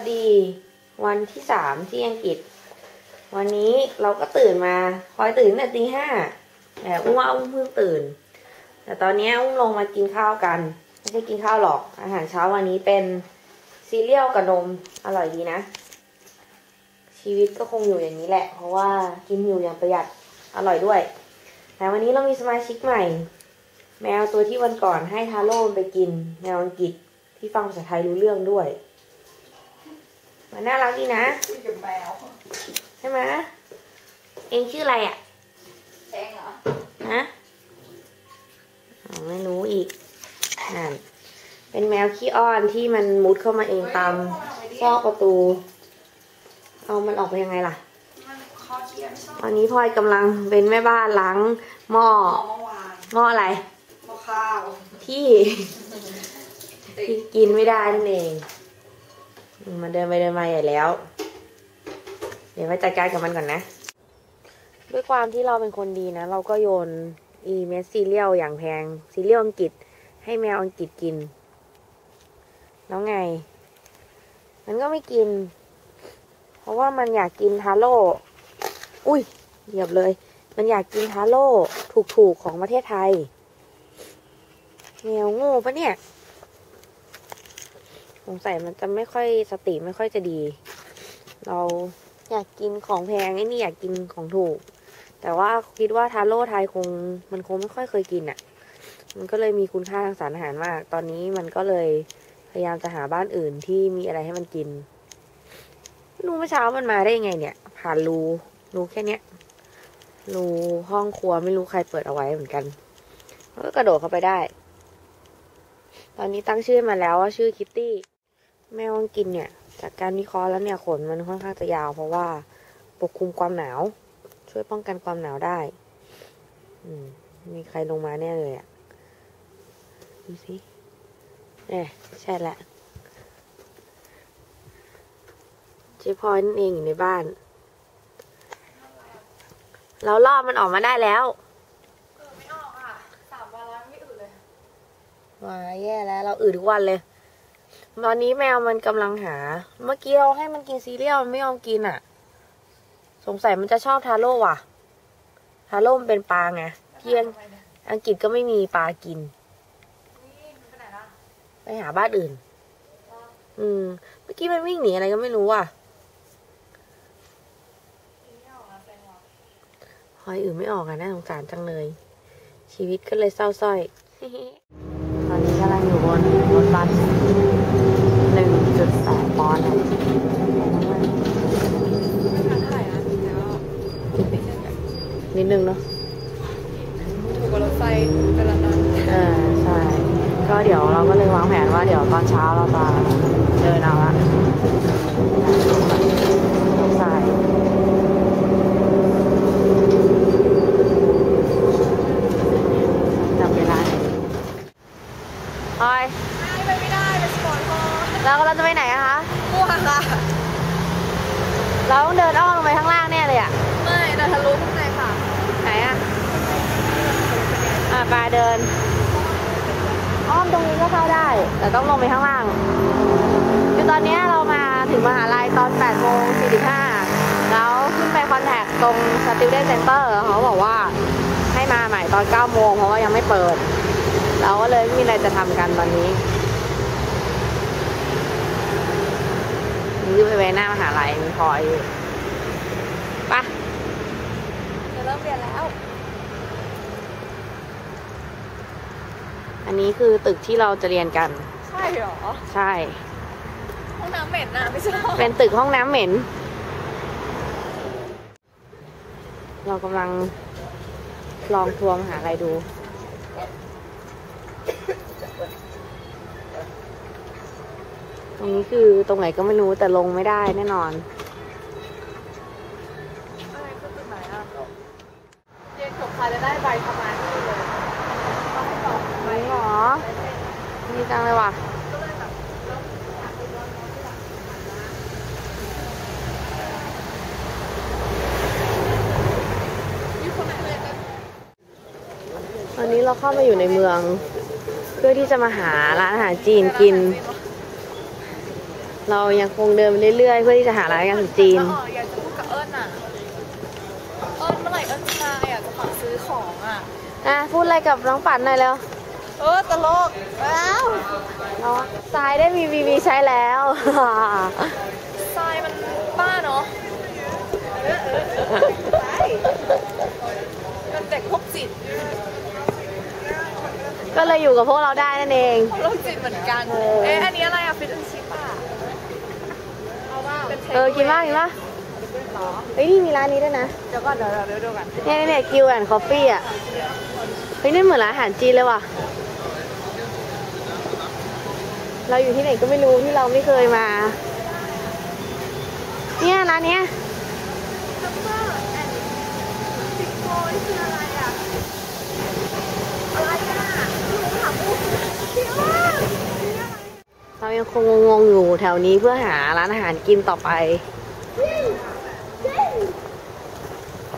สดีวันที่สามที่อังกฤษ วันนี้เราก็ตื่นมาคอยตื่นแต่ตีห้าแต่อุ้มว่าอุ้มเพิ่งตื่น แต่ตอนนี้อุ้มลงมากินข้าวกัน ไม่ใช่กินข้าวหรอก อาหารเช้าวันนี้เป็นซีเรียลกับนมอร่อยดีนะ ชีวิตก็คงอยู่อย่างนี้แหละ เพราะว่ากินอยู่อย่างประหยัดอร่อยด้วย แต่วันนี้เรามีสมาชิกใหม่ แมวตัวที่วันก่อนให้ทาโร่ไปกินแมวอังกฤษที่ฟังภาษาไทยรู้เรื่องด้วย มันน่ารักดีนะคุยกับแมวใช่ไหมเองชื่ออะไรอะเองเหรอฮะอ๋อไม่รู้อีกนั่นเป็นแมวขี้อ้อนที่มันมุดเข้ามาเองตามซอกประตู เอามันออกไปยังไงล่ะมันคอเคียไม่ชอบตอนนี้พลอยกำลังเป็นแม่บ้านล้างหม้อเมื่อวานหม้ออะไรหม้อข้าวที่ที่กินไม่ได้นั่นเองอื มันเดินไปเดินมาใหญ่แล้ว เดี๋ยวไปจัดการกับมันก่อนนะ ด้วยความที่เราเป็นคนดีนะ เราก็โยนอีเมสซีเรียลอย่างแพงซีเรียลอังกฤษ ให้แมวอังกฤษกิน แล้วไง มันก็ไม่กิน เพราะว่ามันอยากกินทาโร่อุ้ยเหยียบเลย มันอยากกินทาโร่ถูกๆของประเทศไทยแมวโง่ปะเนี่ย งสัยมันจะไม่ค่อยสติไม่ค่อยจะดี เราอยากกินของแพงไอ้นี่อยากกินของถูก แต่ว่าคิดว่าทาโร่ไทยคง มันคงไม่ค่อยเคยกินอะ่ะ มันก็เลยมีคุณค่าทางสารอาหารมาก ตอนนี้มันก็เลยพยายามจะหาบ้านอื่นที่มีอะไรให้มันกินรู้เมื่อเช้ามันมาได้ยังไงเนี่ย ผ่านรูรูแค่เนี้ยรูห้องครัวไม่รู้ใครเปิดเอาไว้เหมือนกันมันก็กระโดดเข้าไปได้ ตอนนี้ตั้งชื่อมาแล้วว่าชื่อคิตตี้ แมวอังกินเนี่ย จากการวิเคราะห์แล้วเนี่ยขนมันค่อนข้างจะยาว เพราะว่าปกคลุมความหนาว ช่วยป้องกันความหนาวได้ อืมมีใครลงมาแน่เลยอะ่ะ ดูสิเน่ใช่แหละเจ๊พลอยนั่นเองอยู่ในบ้าน เราล่อมันออกมาได้แล้วเออไม่ออกอะสามวันแล้วไม่อื่นเลยมาแย่แล้ว เราอืดทุกวันเลย ตอนนี้แมวมันกำลังหา เมื่อกี้เราให้มันกินซีเรียลมันไม่ยอมกินอะ สงสัยมันจะชอบทาโร่ว่ะ ทาโร่มันเป็นปลาไงที่อังอังกฤษก็ไม่มีปลากินนี่มันไปไหนล่ะไปหาบ้านอื่น อืม เมื่อกี้มันวิ่งหนีอะไรก็ไม่รู้อะกินไม่ออกนะแฟนวะพลอยอื่นไม่ออกอะน่าสงสารจังเลย ชีวิตก็เลยเศร้าส้อย ตอนนี้กำลังอยู่บนรถบัสหนึ่งจุดแปดป อนด์อะไม่ทันเท่าไหร่นะแต่ก็ไม่ใช่แบบนิดนึงเนาะถูกกว่ารถไฟไปลอนดอนเออใช่ ก็เดี๋ยวเราก็เลยวางแผนว่าเดี๋ยวตอนเช้าเราจะเดินเอาละใช่จับเวลาพลอ เรากำลังจะไปไหนอะคะม่วงค่ะ เราต้องเดินอ้อมลงไปข้างล่างแน่เลยอะไม่แต่ทะลุข้างในค่ะ ไหนอะอะปลาเดิน อ้อมตรงนี้ก็เข้าได้ แต่ต้องลงไปข้างล่าง คือตอนเนี้ยเรามาถึงมหาลัยตอน8โมง45 แล้วขึ้นไปคอนแทคตรง Student Center เขาบอกว่าให้มาใหม่ตอน9โมงเพราะว่ายังไม่เปิด เราก็เลยไม่มีอะไรจะทำกันตอนนี้ นี่ไปไว้หน้ามหาลัยมีพลอยอยู่ไปะจะเริ่มเรียนแล้ว อันนี้คือตึกที่เราจะเรียนกัน ใช่เหรอ ใช่ ห้องน้ำเหม็นนะไม่ชอบเป็นตึกห้องน้ำเหม็น เรากำลังลองทวงหาอะไรดู ตรงนี้คือตรงไหนก็ไม่รู้แต่ลงไม่ได้แน่นอนอะไรคือตึกไหนอะเรียนจบค่ะจะได้ใบทำงานที่นี่เลยต้องให้ต่อใบไม่หรอดีจังเลยว่ะก็เลยแบบแล้วอยากไปลองมองที่หลังมีคนไหนเลยกันตอนนี้เราเข้ามาอยู่ในเมือง เพื่อที่จะมาหาร้านอาหารจีนกิน เรายังคงเดินไปเรื่อยๆ เพื่อที่จะหาร้านอาหารจีนแล้วอ๋ออยากจะพูดกับเอิญน่ะ เอิญเมื่อไหร่เอิญจะมาอยากจะฝากซื้อของอะ อะ พูดอะไรกับน้องปันหน่อยแล้ว เออตลกว้าวน้องทรายได้มีบีบีใช้แล้ว ทรายมันบ้าเนาะมันเด็กพวกจิตก็เลยอยู่กับพวกเราได้นั่นเอง โรคจิตเหมือนกัน เออ เอ๊ะ อันนี้อะไรอะฟิตแอนชิปอะเอาว่า เออกินบ้างกินบ้างเฮ้ยนี่มีร้านนี้ด้วยนะเดี๋ยวก่อนเดี๋ยวเดี๋ยวเดี๋ยวกันเนี่ยเนี่ยกิวแอนด์คอฟฟี่อะเฮ้ยนี่เหมือนร้านอาหารจีนเลยว่ะ เราอยู่ที่ไหนก็ไม่รู้ที่เราไม่เคยมา เนี่ยร้านเนี้ยซัมเมอร์แอนด์สิงโตนี่คืออะไรอะอะไรอะหนูถามปุ๊บเดี๋ยวอะ เรายังคงงงอยู่แถวนี้เพื่อหาร้านอาหารกินต่อไป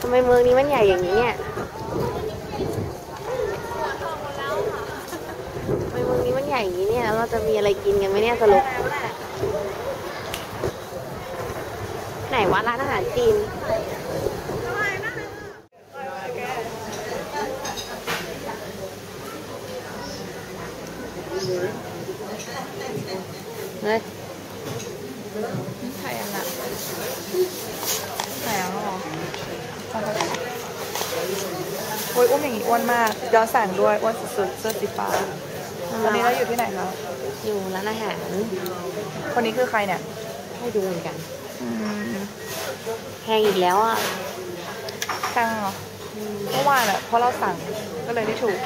ทำไมเมืองนี้มันใหญ่อย่างนี้เนี่ยทำไมเมืองนี้มันใหญ่อย่างนี้เนี่ยแล้วเราจะมีอะไรกินกันไหมเนี่ยสรุปไหนวะร้านอาหารจีน เฮ้ยใครอันน่ะไหนอะหรอโอ้ยอ้วนอย่างงี้อ้วนมากย้อนแสงด้วยอ้วนสุดๆเสื้อสีฟ้าตอนนี้เราอยู่ที่ไหนคะอยู่ร้านอาหาร คนนี้คือใครเนี่ยให้ดูเหมือนกันอืมแพงอีกแล้วอะแพงเหรอเมื่อวานอะเพราะเราสั่งก็เลยได้ถูก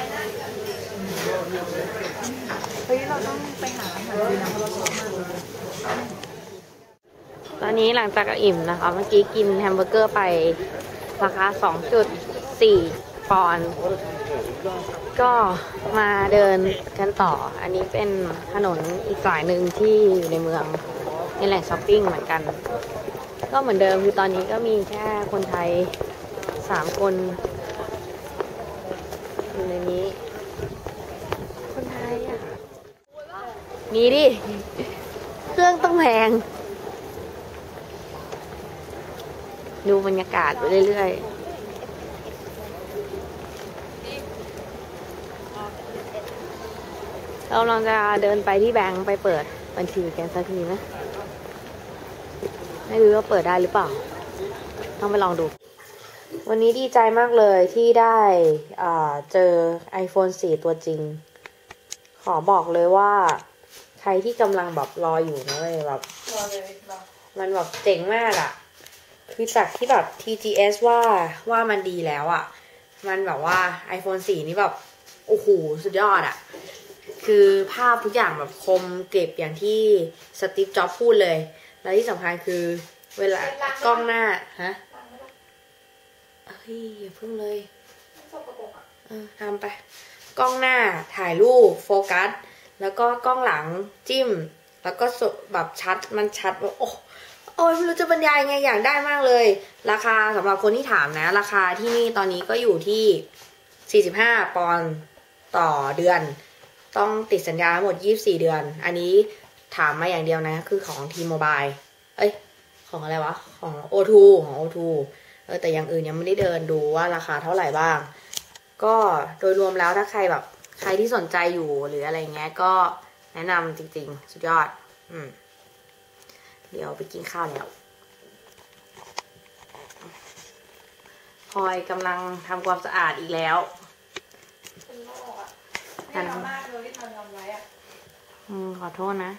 เฮ้ยเราต้องไปหาอาหารดีนะเพราะเราชอบมากตอนนี้หลังจากอิ่มนะคะ เมื่อกี้กินแฮมเบอร์เกอร์ไปราคา2.4 ปอนด์ก็มาเดินกันต่อ อันนี้เป็นถนนอีกสายหนึ่งที่อยู่ในเมืองในแหล่งช้อปปิ้งเหมือนกัน ก็เหมือนเดิมคือตอนนี้ก็มีแค่คนไทยสามคน อยู่ในนี้ คนไทยอะ มีดิ เครื่องต้องแพง ดูบรรยากาศไปเรื่อยๆเราลังจะเดินไปที่แบงค์ไปเปิดบัญชีกันสักทีนะไม่รู้ว่าเปิดได้หรือเปล่า ต้องไปลองดู วันนี้ดีใจมากเลยที่ได้เจอ iPhone 4 ตัวจริง ขอบอกเลยว่า รที่กำลังแบบรออยู่นะเลยแบบรอเลยรอมันแบบเจ๋งมากอะ่ะคือจากที่แบบ TGS ว่าว่ามันดีแล้วอะ่ะมันแบบว่า iPhone 4 นี่แบบ โอ้โห สุดยอดอะ่ะคือภาพทุกอย่างแบบคมเก็บอย่างที่สตีฟจ็อบพูดเลย แล้วที่สำคัญคือเวลากล้องหน้า ฮะเฮ้ยอย่าเพิ่งเลยสกปรกอะเออทำไป กล้องหน้าถ่ายรูปโฟกัส แล้วก็กล้องหลังจิ้ม แล้วก็แบบชัดมันชัดแบบโอ้โอ้ยไม่รู้จะบรรยายไงอยากได้มากเลย ราคาสำหรับคนที่ถามนะ ราคาที่นี่ตอนนี้ก็อยู่ที่ 45 ปอนด์ต่อเดือน ต้องติดสัญญาทั้งหมด 24 เดือน อันนี้ถามมาอย่างเดียวนะ คือของทีโมบายเอ้ย ของอะไรวะ ของ O2 ของ O2 เออแต่อย่างอื่นยังไม่ได้เดินดูว่าราคาเท่าไหร่บ้าง ก็โดยรวมแล้วถ้าใครแบบ ใครที่สนใจอยู่หรืออะไรเงี้ยก็แนะนำจริง ๆ สุดยอด อืม เดี๋ยวไปกินข้าวแล้วพลอยกำลังทำความสะอาดอีกแล้วเป็นโรคอะไม่ทำมากเลยที่ทำทำไว้อะ อืม ขอโทษนะ